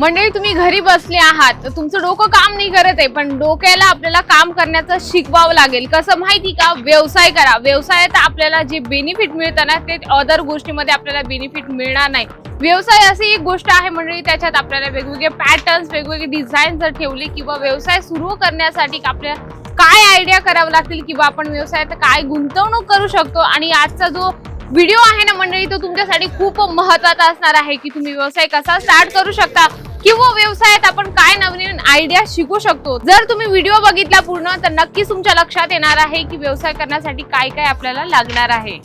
मंडळी तुम्ही घरी बसले आहात तर तुमचं डोकं काम नाही करत आहे पण डोक्याला आपल्याला काम करण्याचं शिकवावं लागेल. कसं माहिती का? व्यवसाय करा. व्यवसायात आपल्याला जे बेनिफिट मिळतं ना ते अदर गोष्टीमध्ये आपल्याला बेनिफिट मिळणार नाही. व्यवसाय अशी एक गोष्ट आहे मंडळी त्याच्यात आपल्याला वेगवेगळे पॅटर्न्स वेगवेगळे डिझाईन जर ठेवले किंवा व्यवसाय सुरू करण्यासाठी आपल्या काय आयडिया करावं लागतील किंवा आपण व्यवसायात काय गुंतवणूक करू शकतो आणि आजचा जो व्हिडिओ आहे ना मंडळी तो तुमच्यासाठी खूप महत्त्वाचा असणार आहे की तुम्ही व्यवसाय कसा स्टार्ट करू शकता. किंवा हो, व्यवसायात आपण काय नवीन आयडिया शिकू शकतो? जर तुम्ही व्हिडिओ बघितला पूर्ण तर नक्कीच तुमच्या लक्षात येणार आहे की व्यवसाय करण्यासाठी काय काय आपल्याला लागणार आहे.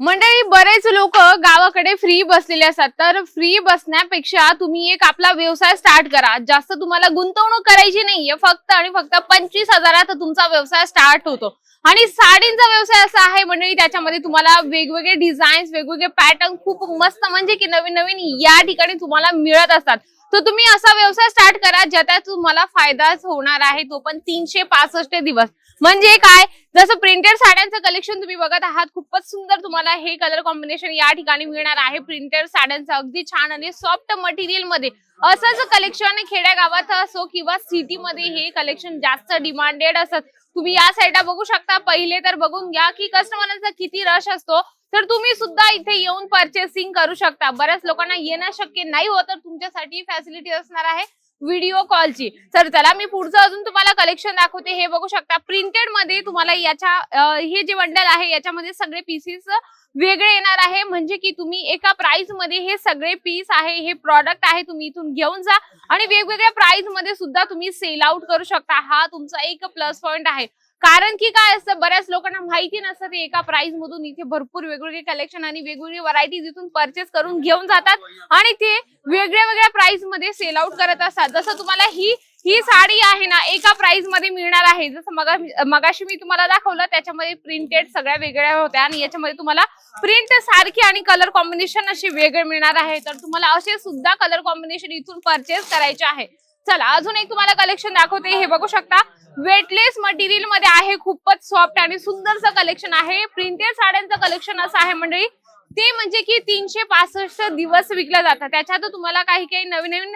मंडळी बरेच लोक गावाकडे फ्री बसलेले असतात. तर फ्री बसण्यापेक्षा तुम्ही एक आपला व्यवसाय स्टार्ट करा. जास्त तुम्हाला गुंतवणूक करायची नाहीये. फक्त आणि फक्त पंचवीस हजारात तुमचा व्यवसाय स्टार्ट होतो. आणि साडींचा व्यवसाय असा आहे मंडळी त्याच्यामध्ये तुम्हाला वेगवेगळे डिझाईन्स वेगवेगळे पॅटर्न खूप मस्त म्हणजे की नवीन नवीन या ठिकाणी तुम्हाला मिळत असतात. तर तुम्ही असा व्यवसाय स्टार्ट करा ज्याचा तुम्हाला फायदाच होणार आहे. तो पण तीनशे पासष्ट दिवस. म्हणजे काय? जसं प्रिंटेड साड्यांचं कलेक्शन तुम्ही बघत आहात खूपच सुंदर तुम्हाला हे कलर कॉम्बिनेशन या ठिकाणी मिळणार आहे. प्रिंटेड साड्यांचं अगदी छान आणि सॉफ्ट मटेरियलमध्ये. असंच कलेक्शन खेड्यागावात असो किंवा सिटी मध्ये हे कलेक्शन जास्त डिमांडेड असत तुम्ही या साईडला बघू शकता. पहिले तर बघून घ्या की कस्टमरांचा किती रश असतो. तर तुम्ही सुद्धा इथे येऊन परचेसिंग करू शकता. बऱ्याच लोकांना येणं शक्य नाही होत तर तुमच्यासाठी फॅसिलिटी असणार आहे. व्हिडिओ कॉलची तर चला मी पुढचं अजून तुम्हाला कलेक्शन दाखवते. हे बघू शकता प्रिंटेडमध्ये तुम्हाला याच्या हे जे बंडल आहे याच्यामध्ये सगळे पीसेस वेगळे येणार आहे. म्हणजे की तुम्ही एका प्राइसमध्ये हे सगळे पीस आहे हे प्रॉडक्ट आहे तुम्ही इथून घेऊन जा. आणि वेगवेगळ्या प्राइसमध्ये सुद्धा तुम्ही सेल आउट करू शकता. हा तुमचा एक प्लस पॉइंट आहे. कारण की काय असतं बऱ्याच लोकांना माहिती नसतं ते एका प्राइस मधून इथे भरपूर वेगवेगळे कलेक्शन आणि वेगवेगळी व्हरायटीज इथून परचेस करून घेऊन जातात आणि ते वेगळ्या वेगळ्या प्राइसमध्ये सेल आउट करत असतात. जसं तुम्हाला ही ही साडी आहे ना एका प्राइसमध्ये मिळणार आहे. जसं मगा मगाशी मी तुम्हाला दाखवलं त्याच्यामध्ये प्रिंटेड सगळ्या वेगळ्या होत्या आणि याच्यामध्ये तुम्हाला प्रिंट सारखी आणि कलर कॉम्बिनेशन असे वेगळे मिळणार आहे. तर तुम्हाला असे सुद्धा कलर कॉम्बिनेशन इथून परचेस करायचे आहे. चला अजून एक तुम्हाला कलेक्शन दाखवते. हे बघू शकता. वेटलेस मटेरियलमध्ये आहे खूपच सॉफ्ट आणि सुंदरचं कलेक्शन आहे. प्रिंटेड साड्यांचं कलेक्शन असं आहे मंडळी. ते म्हणजे की तीनशे पासष्ट दिवस विकलं जातं. त्याच्यात तुम्हाला काही काही नवीन नवीन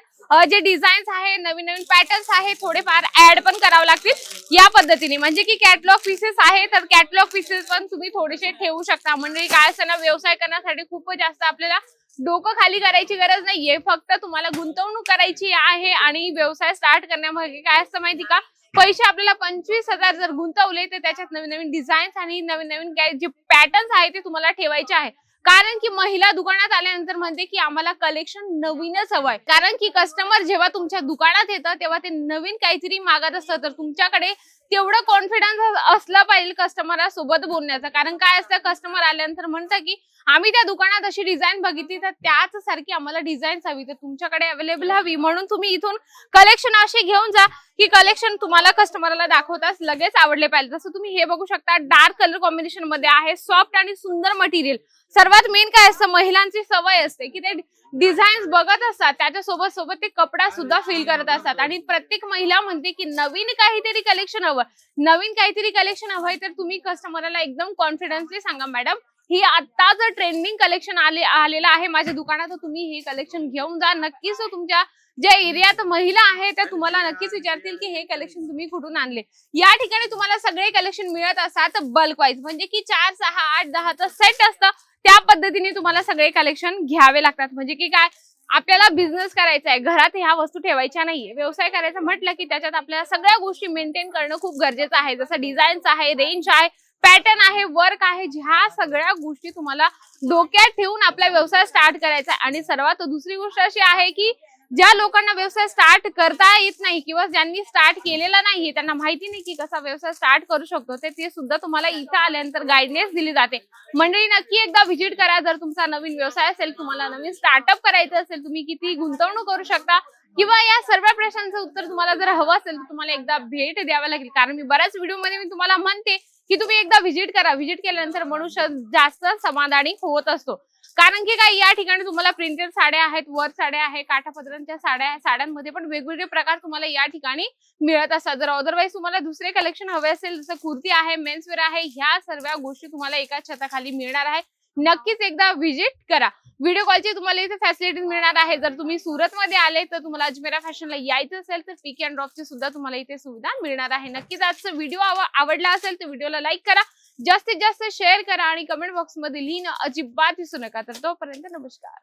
जे डिझाईन्स आहे नवीन नवीन पॅटर्न्स आहे थोडेफार ऍड पण करावं लागतील. या पद्धतीने. म्हणजे की कॅटलॉग पीसेस आहे तर कॅटलॉग पीसेस पण तुम्ही थोडेसे ठेवू शकता. म्हणजे काय असताना व्यवसाय करण्यासाठी खूपच जास्त आपल्याला डोकं खाली करायची गरज नाहीये. फक्त तुम्हाला गुंतवणूक करायची आहे आणि व्यवसाय स्टार्ट करण्यामागे काय असतं माहिती का? पैसे आपल्याला पंचवीस हजार जर गुंतवले तर त्याच्यात नवीन नवीन डिझाईन्स आणि नवीन नवीन जे पॅटर्न्स आहे ते तुम्हाला ठेवायचे आहे. कारण की महिला दुकानात आल्यानंतर म्हणते की आम्हाला कलेक्शन नवीनच हवंय. कारण की कस्टमर जेव्हा तुमच्या दुकानात येतं तेव्हा ते नवीन काहीतरी मागत असतं. तर तुमच्याकडे तेवढं कॉन्फिडन्स असलं पाहिजे कस्टमर सोबत बोलण्याचं. कारण काय असतं कस्टमर आल्यानंतर म्हणतं की आम्ही त्या दुकानात अशी डिझाईन बघितली तर त्याच सारखी आम्हाला डिझाईन्स हवी. तर तुमच्याकडे अवेलेबल हवी. म्हणून तुम्ही इथून कलेक्शन असे घेऊन जा. की कलेक्शन तुम्हाला कस्टमरला दाखवताच लगेच आवडले पाहिजे. जसं तुम्ही हे बघू शकता डार्क कलर कॉम्बिनेशनमध्ये आहे सॉफ्ट आणि सुंदर मटेरियल सर्वात मेन काय असतं महिलांची सवय असते की ते डिझाईन्स बघत असतात त्याच्यासोबत सोबत ते कपडा सुद्धा फील करत असतात. आणि प्रत्येक महिला म्हणते की नवीन काहीतरी कलेक्शन हवं. नवीन काहीतरी कलेक्शन हवंय तर तुम्ही कस्टमरला एकदम कॉन्फिडन्सली सांगा मॅडम ही आता जर ट्रेंडिंग कलेक्शन आले आलेलं आहे माझ्या दुकानात तर तुम्ही हे कलेक्शन घेऊन जा. नक्कीच तुमच्या ज्या एरियात महिला आहे त्या तुम्हाला नक्कीच विचारतील की हे कलेक्शन तुम्ही कुठून आणले? या ठिकाणी तुम्हाला सगळे कलेक्शन मिळत असतात बल्क वाईज म्हणजे की चार सहा आठ दहाचं सेट असतं त्या पद्धतीने तुम्हाला सगळे कलेक्शन घ्यावे लागतात. म्हणजे की काय? आपल्याला बिझनेस करायचा आहे. घरात ह्या वस्तू ठेवायच्या नाहीये. व्यवसाय करायचा म्हटलं की त्याच्यात आपल्याला सगळ्या गोष्टी मेंटेन करणं खूप गरजेचं आहे. जसं डिझाईन्स आहे रेंज आहे पॅटर्न आहे वर्क आहे ह्या सगळ्या गोष्टी तुम्हाला डोक्यात ठेवून आपला व्यवसाय स्टार्ट करायचा आणि सर्वात दुसरी गोष्ट अशी आहे की ज्या लोकांना व्यवसाय स्टार्ट करता येत नाही किंवा ज्यांनी स्टार्ट केलेला नाहीये त्यांना माहिती नाही की कसा व्यवसाय स्टार्ट करू शकतो ते ते सुद्धा तुम्हाला इथं आल्यानंतर गायडन्स दिली जाते. मंडळी नक्की एकदा व्हिजिट करा. जर तुमचा नवीन व्यवसाय असेल तुम्हाला नवीन स्टार्टअप करायचं असेल तुम्ही किती गुंतवणूक करू शकता. किंवा या सर्व प्रश्नांचं उत्तर तुम्हाला जर हवं असेल तर तुम्हाला एकदा भेट द्यावं लागेल. कारण मी बऱ्याच व्हिडिओमध्ये मी तुम्हाला म्हणते की तुम्ही एकदा व्हिजिट करा. व्हिजिट केल्यानंतर मनुष्य जास्त समाधानी होत असतो. कारण की काय या ठिकाणी तुम्हाला प्रिंटेड साड्या आहेत वर साड्या आहेत काठापत्रांच्या साड्या साड्यांमध्ये पण वेगवेगळे प्रकार तुम्हाला या ठिकाणी मिळत असतात. जर अदरवाईज तुम्हाला दुसरे कलेक्शन हवे असेल जसं कुर्ती आहे मेन्सवेअर आहे ह्या सर्व गोष्टी तुम्हाला एका छताखाली मिळणार आहे. नक्कीच एकदा व्हिजिट करा. व्हिडिओ कॉलची तुम्हाला इथे फॅसिलिटीज मिळणार आहे. जर तुम्ही सुरतमध्ये आले तर तुम्हाला अजमेरा फॅशनला यायचं असेल तर पिक अँड ड्रॉपची सुद्धा तुम्हाला इथे सुविधा मिळणार आहे. नक्कीच आजचा व्हिडिओ आवडला असेल तर व्हिडिओला लाईक करा. जास्तीत जास्त शेअर करा आणि कमेंट बॉक्समध्ये लिहिणं अजिबात विसरू नका. तर तोपर्यंत नमस्कार.